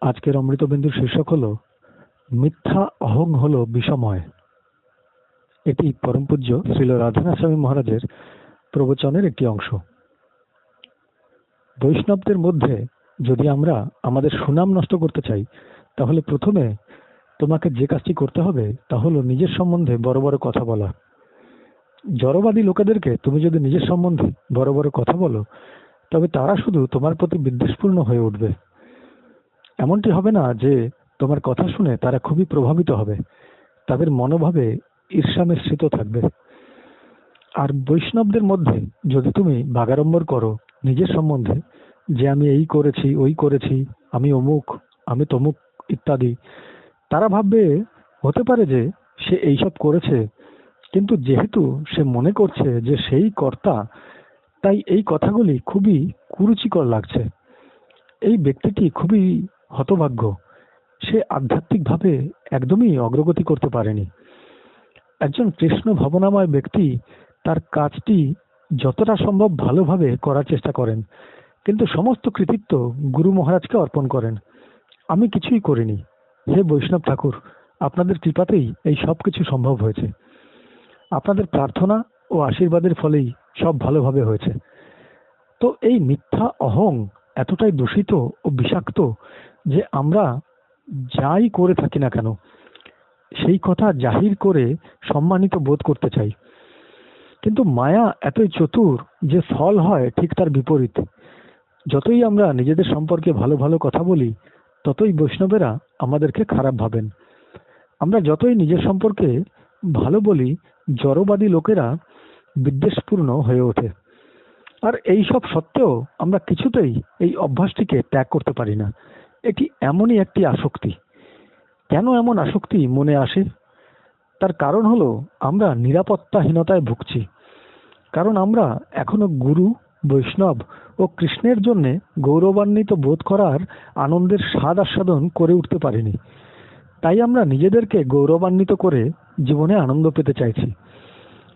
আজকের অমৃতবিন্দুর শীর্ষক হল, মিথ্যা অহং হলো বিষময়। এটি পরম পূজ্য শ্রীল রাধানাথ স্বামী মহারাজের প্রবচনের একটি অংশ। বৈষ্ণবদের মধ্যে যদি আমরা আমাদের সুনাম নষ্ট করতে চাই, তাহলে প্রথমে তোমাকে যে কাজটি করতে হবে তা হলো নিজের সম্বন্ধে বড় বড় কথা বলা। জড়বাদী লোকেদেরকে তুমি যদি নিজের সম্বন্ধে বড় বড় কথা বলো, তবে তারা শুধু তোমার প্রতি বিদ্বেষপূর্ণ হয়ে উঠবে। এমনটি হবে না যে তোমার কথা শুনে তারা খুবই প্রভাবিত হবে। তাদের মনোভাবে ঈর্ষা মিশ্রিত থাকবে। আর বৈষ্ণবদের মধ্যে যদি তুমি বাগাড়ম্বর করো নিজের সম্বন্ধে, যে আমি এই করেছি, ওই করেছি, আমি অমুক, আমি তমুক ইত্যাদি, তারা ভাববে, হতে পারে যে সে এইসব করেছে, কিন্তু যেহেতু সে মনে করছে যে সেই কর্তা, তাই এই কথাগুলি খুবই কুরুচিকর লাগছে। এই ব্যক্তিটি খুবই হতভাগ্য। সে আধ্যাত্মিকভাবে একদমই অগ্রগতি করতে পারেনি। একজন কৃষ্ণ ভাবনাময় ব্যক্তি তার কাজটি যতটা সম্ভব ভালোভাবে করার চেষ্টা করেন, কিন্তু সমস্ত কৃতিত্ব গুরু মহারাজকে অর্পণ করেন। আমি কিছুই করিনি। হে বৈষ্ণব ঠাকুর, আপনাদের কৃপাতেই এই সব কিছু সম্ভব হয়েছে। আপনাদের প্রার্থনা ও আশীর্বাদের ফলেই সব ভালোভাবে হয়েছে। তো এই মিথ্যা অহং এতটাই দূষিত ও বিষাক্ত যে আমরা যাই করে থাকি না কেন, সেই কথা জাহির করে সম্মানিত বোধ করতে চাই। কিন্তু মায়া এতই চতুর যে ফল হয় ঠিক তার বিপরীত। যতই আমরা নিজেদের সম্পর্কে ভালো ভালো কথা বলি, ততই বৈষ্ণবেরা আমাদেরকে খারাপ ভাবেন। আমরা যতই নিজের সম্পর্কে ভালো বলি, জড়বাদী লোকেরা বিদ্বেষপূর্ণ হয়ে ওঠে। আর এই সব সত্ত্বেও আমরা কিছুতেই এই অভ্যাসটিকে ত্যাগ করতে পারি না। এটি এমনই একটি আসক্তি। কেন এমন আসক্তি মনে আসে? তার কারণ হলো আমরা নিরাপত্তাহীনতায় ভুগছি। কারণ আমরা এখনও গুরু, বৈষ্ণব ও কৃষ্ণের জন্যে গৌরবান্বিত বোধ করার আনন্দের স্বাদ আস্বাদন করে উঠতে পারিনি। তাই আমরা নিজেদেরকে গৌরবান্বিত করে জীবনে আনন্দ পেতে চাইছি।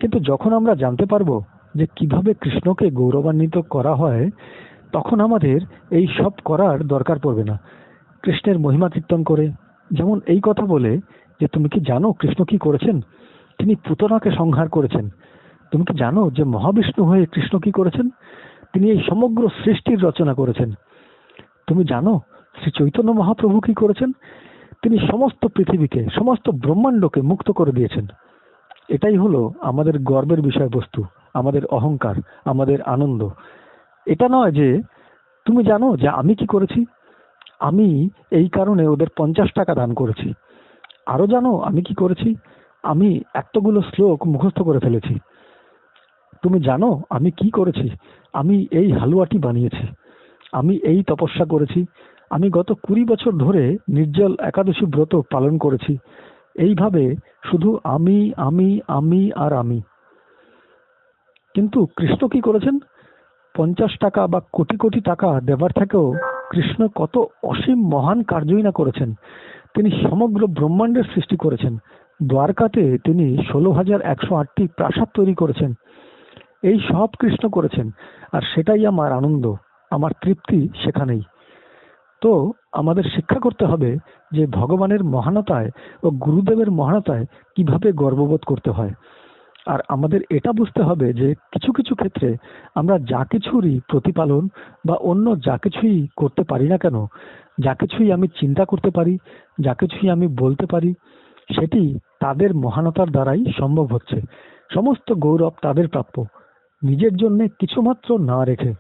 কিন্তু যখন আমরা জানতে পারব যে কীভাবে কৃষ্ণকে গৌরবান্বিত করা হয় তখন আমাদের এই সব করার দরকার পড়বে না। কৃষ্ণের মহিমা কীর্তন করে। যেমন এই কথা বলে যে, তুমি কি জানো কৃষ্ণ কি করেছেন? তিনি পুতনাকে সংহার করেছেন। তুমি কি জানো যে, মহাবিষ্ণু হয়ে কৃষ্ণ কি করেছেন? তিনি এই সমগ্র সৃষ্টির রচনা করেছেন। তুমি জানো শ্রী চৈতন্য মহাপ্রভু কি করেছেন? তিনি সমস্ত পৃথিবীকে, সমস্ত ব্রহ্মাণ্ডকে মুক্ত করে দিয়েছেন। এটাই হলো আমাদের গর্বের বিষয়বস্তু, আমাদের অহংকার, আমাদের আনন্দ। এটা নয় যে তুমি জানো যে আমি কি করেছি? আমি এই কারণে ওদের পঞ্চাশ টাকা দান করেছি। আরও জানো আমি কি করেছি? আমি এতগুলো শ্লোক মুখস্থ করে ফেলেছি। তুমি জানো আমি কি করেছি? আমি এই হালুয়াটি বানিয়েছি। আমি এই তপস্যা করেছি। আমি গত কুড়ি বছর ধরে নির্জল একাদশী ব্রত পালন করেছি। এইভাবে শুধু আমি আমি আমি আর আমি। কিন্তু কৃষ্ণ কি করেছেন? পঞ্চাশ টাকা বা কোটি কোটি টাকা দেবার থেকেও কৃষ্ণ কত অসীম মহান কার্যই না করেছেন। তিনি সমগ্র ব্রহ্মাণ্ডের সৃষ্টি করেছেন। দ্বারকাতে তিনি ষোলো হাজার একশো আটটি প্রাসাদ তৈরি করেছেন। এই সব কৃষ্ণ করেছেন, আর সেটাই আমার আনন্দ, আমার তৃপ্তি সেখানেই। তো আমাদের শিক্ষা করতে হবে যে ভগবানের মহানতায় ও গুরুদেবের মহানতায় কীভাবে গর্ববোধ করতে হয়। আর আমাদের এটা বুঝতে হবে যে কিছু কিছু ক্ষেত্রে আমরা যা কিছুরই প্রতিপালন বা অন্য যা কিছুই করতে পারি না কেন, যা কিছুই আমি চিন্তা করতে পারি, যা কিছুই আমি বলতে পারি, সেটি তাদের মহানতার দ্বারাই সম্ভব হচ্ছে। সমস্ত গৌরব তাদের প্রাপ্য। নিজের জন্যে কিছুমাত্র না রেখে